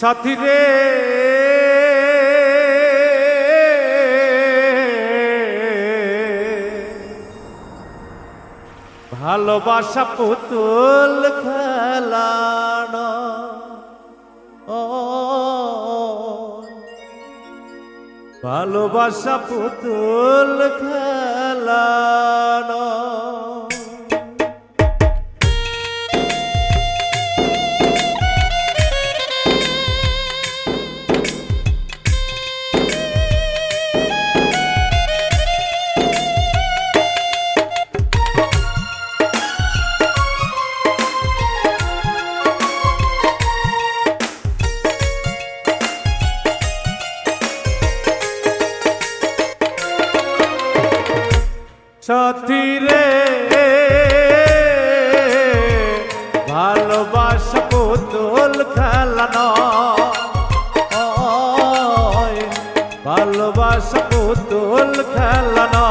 সাথী রে। ভালোবাসা পুতুল খেলানো। ও। ভালোবাসা পুতুল খেলানো। সাথী রে, ভালোবাসা পুতুল খেলানো ভালোবাসা পুতুল খেলানো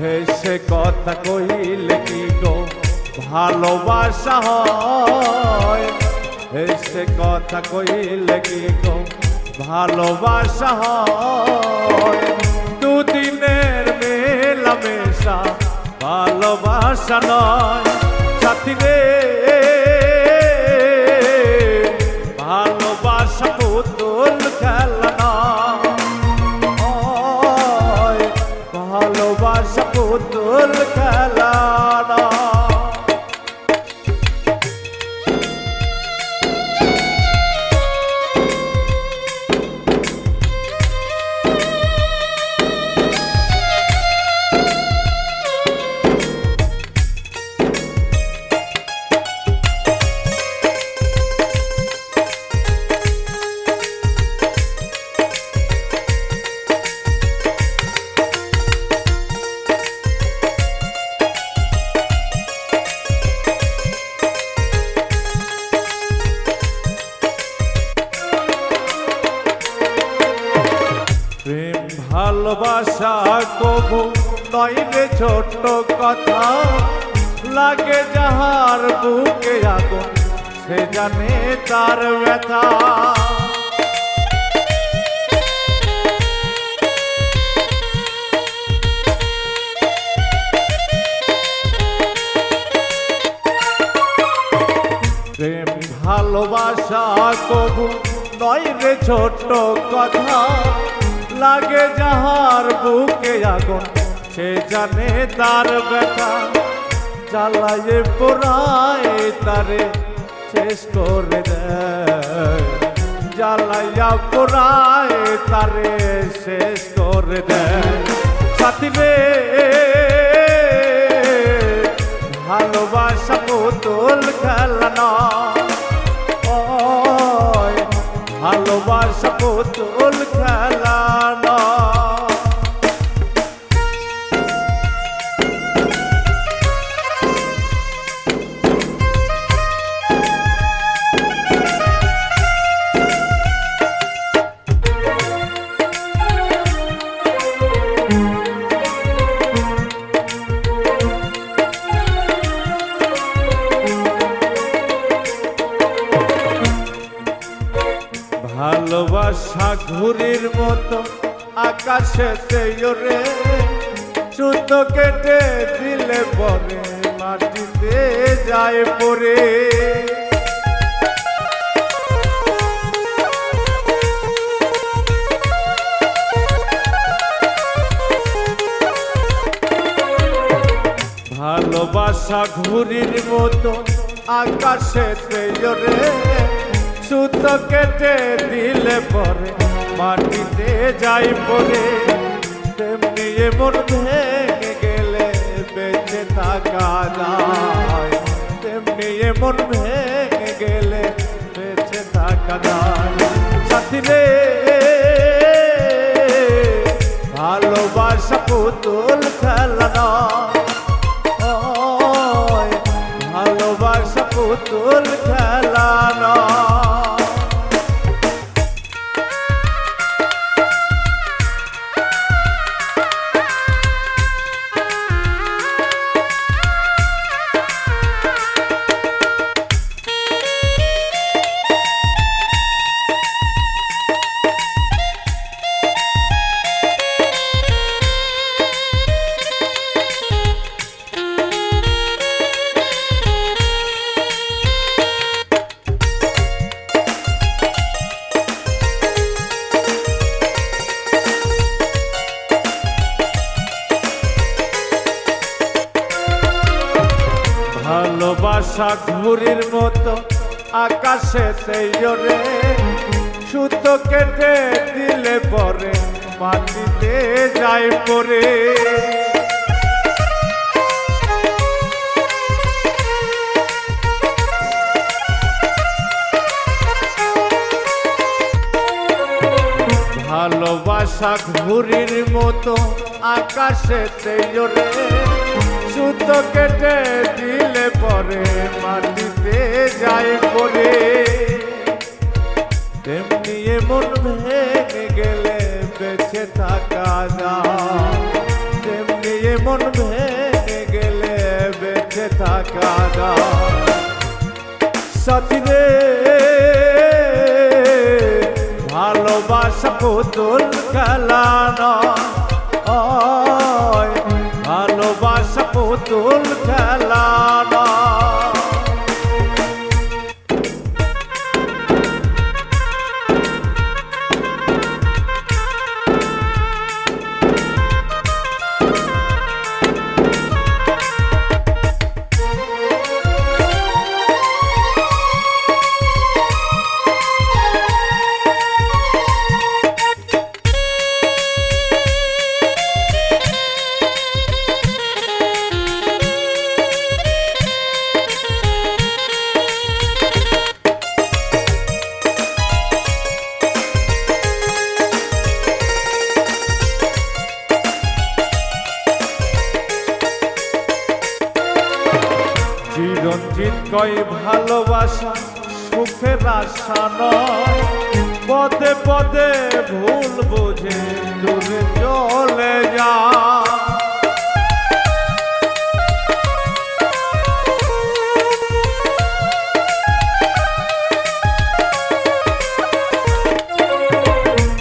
হেসে কথা কইলে কি গো ভালোবাসা হয়? হেসে কথা কইলে কি গো ভালোবাসা হয়? ভালোবাসা নয় সাথী রে। ভালোবাসা পুতুল খেলা নয়। ভালোবাসা পুতুল খেলা নয়। ভালোবাসা কবু রে ছোট্ট কথা। লাগে যাহার বুকে আগুন, সে জানে তার ব্যথা। প্রেম ভালোবাসা কবু, নয় রে ছোট্ট কথা। লাগে যাহার বুকে আগুন, সে জানে তার ব্যথা। জ্বালায় পোড়ায় তারে, শেষ করে দেয়। জ্বালাইয়া পোড়ায় তারে, শেষ করে দেয়। সাথী ভালোবাসা পুতুল খেলানো ভালোবাসা পুতুল খেলানো। ভালোবাসা আকাশেতে ওরে সুতো কেটে দিলে পরে মাটিতে যায় পরে ভালোবাসা ঘুরির মতো আকাশেতে ওরে সুতো কেটে দিলে পরে মাটিতে যাই পরে তেমনি এমন ভেঙে গেলে বেঁচে থাকা যায়। তেমনি এমন ভেঙে গেলে বেঁচে থাকা যায়। সাথী রে, ভালোবাসা পুতুল ওই ভালোবাসা পুতুল খেলানো ভালোবাসা আকাশে রে। সুতো কেটে দিলে পরে মাটিতে যায় পরে। ভালোবাসা ঘুরির মতো আকাশে রে। সুতো কেটে দিলে পরে মাটিতে যায় পরে তেমনি মন ভেঙে গেলে বেঁচে থাকা যায়। তেমনি মন ভেঙে গেলে বেঁচে থাকা যায়। সাথী রে, ভালোবাসা পুতুল ওই চিরঞ্জিত কয় ভালোবাসা, সুখের আশা নয়। পদে পদে ভুল বুঝে দূরে চলে যা।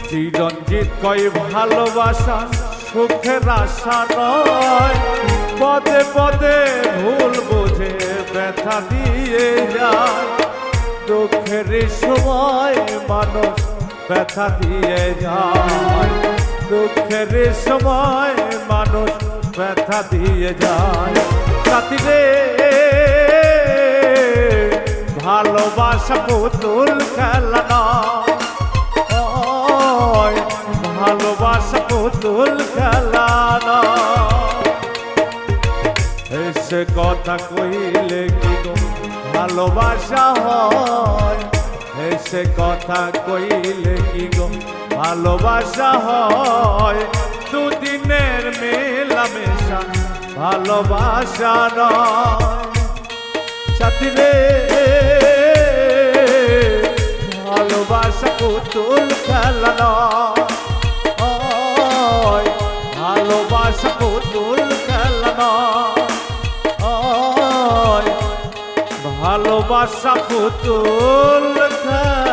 চিরঞ্জিত কয় ভালোবাসা, সুখের আশা নয়। পদে পদে ভুল বুঝে ব্যথা দিয়ে যায়। দুঃখের সময় মানুষ ব্যথা দিয়ে যায়। দুঃখের সময় মানুষ ব্যথা দিয়ে যায়। সাথী রে ভালোবাসা পুতুল খেলা নয় ওই ভালোবাসা পুতুল খেলানো এসে কথা কইলে কি গো? ভালোবাসা হয়। এসে কথা কইলে কি গো? ভালোবাসা হয়। দুদিনের মেলামেশা ভালোবাসা নয়। ভালোবাসা পুতুল খেলানো ওই ভালোবাসা পুতুল ভালোবাসা পুতুল খেলানো